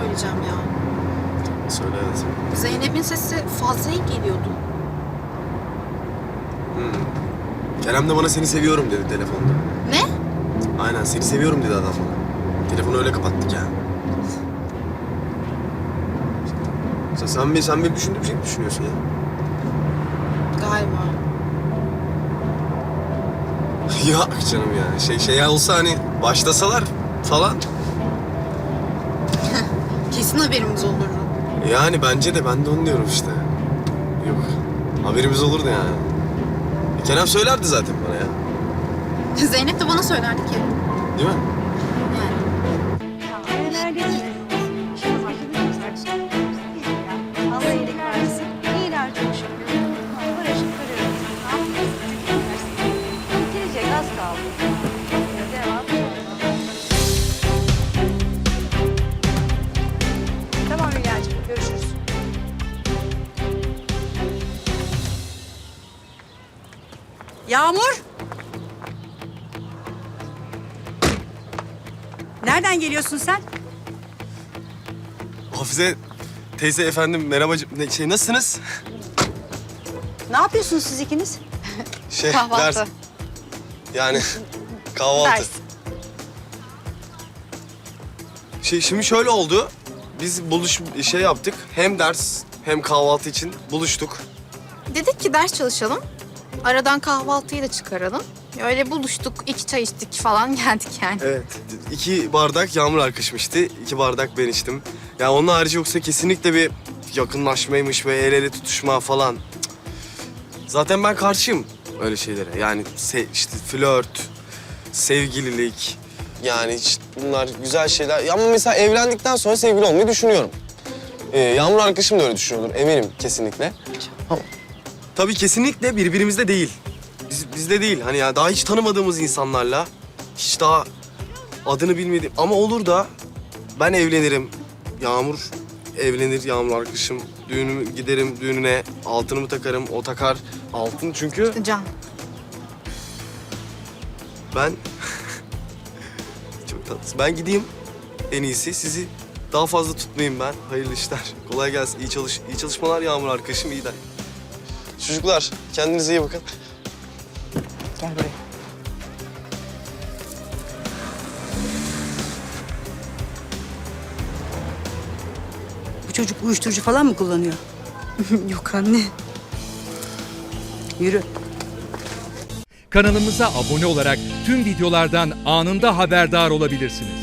söyleyeceğim ya. Söyle hayatım. Zeynep'in sesi fazla iyi geliyordu. Kerem de bana seni seviyorum dedi telefonda. Ne? Aynen seni seviyorum dedi adam bana. Telefonu öyle kapattık ya. Sen, sen bir sen bir düşündüğüm şey mi düşünüyorsun ya? Galiba. ya canım ya şey şey olsa hani başlasalar falan. Kesin haberimiz olurdu. Yani bence de ben de onu diyorum işte. Yok haberimiz olurdu yani. E, Kerem söylerdi zaten bana ya. Zeynep de bana söylerdi ki. Değil mi? Neredesin? İşimiz Yağmur! Nereden geliyorsun sen? Hafize teyze efendim merhabacığım. Ne, şey nasılsınız? Ne yapıyorsunuz siz ikiniz? Şey Kahvaltı. ders. Yani kahvaltı. Ders. Şey şimdi şöyle oldu. Biz buluş şey yaptık. Hem ders hem kahvaltı için buluştuk. Dedik ki ders çalışalım. Aradan kahvaltıyı da çıkaralım. Öyle buluştuk, iki çay içtik falan geldik yani. Evet. İki bardak yağmur arkadaşım içti. iki bardak ben içtim. Ya onun harici yoksa kesinlikle bir yakınlaşmaymış ve el ele tutuşma falan. Cık. Zaten ben karşıyım öyle şeylere. Yani se- işte flört, sevgililik. Yani hiç bunlar güzel şeyler. Ama mesela evlendikten sonra sevgili olmayı düşünüyorum. Ee, Yağmur arkadaşım da öyle düşünüyordur eminim kesinlikle. Ama tabii kesinlikle birbirimizde değil. Biz, bizde değil. Hani ya daha hiç tanımadığımız insanlarla hiç daha adını bilmediğim ama olur da ben evlenirim. Yağmur evlenir Yağmur arkadaşım. Düğünümü giderim düğününe altınımı takarım o takar altın çünkü Can, ben çok tatlısın. Ben gideyim en iyisi sizi daha fazla tutmayayım ben. Hayırlı işler. Kolay gelsin. İyi çalış iyi çalışmalar Yağmur arkadaşım. iyi de. Çocuklar kendinize iyi bakın. Gel buraya. Bu çocuk uyuşturucu falan mı kullanıyor? yok anne. Yürü. Kanalımıza abone olarak tüm videolardan anında haberdar olabilirsiniz.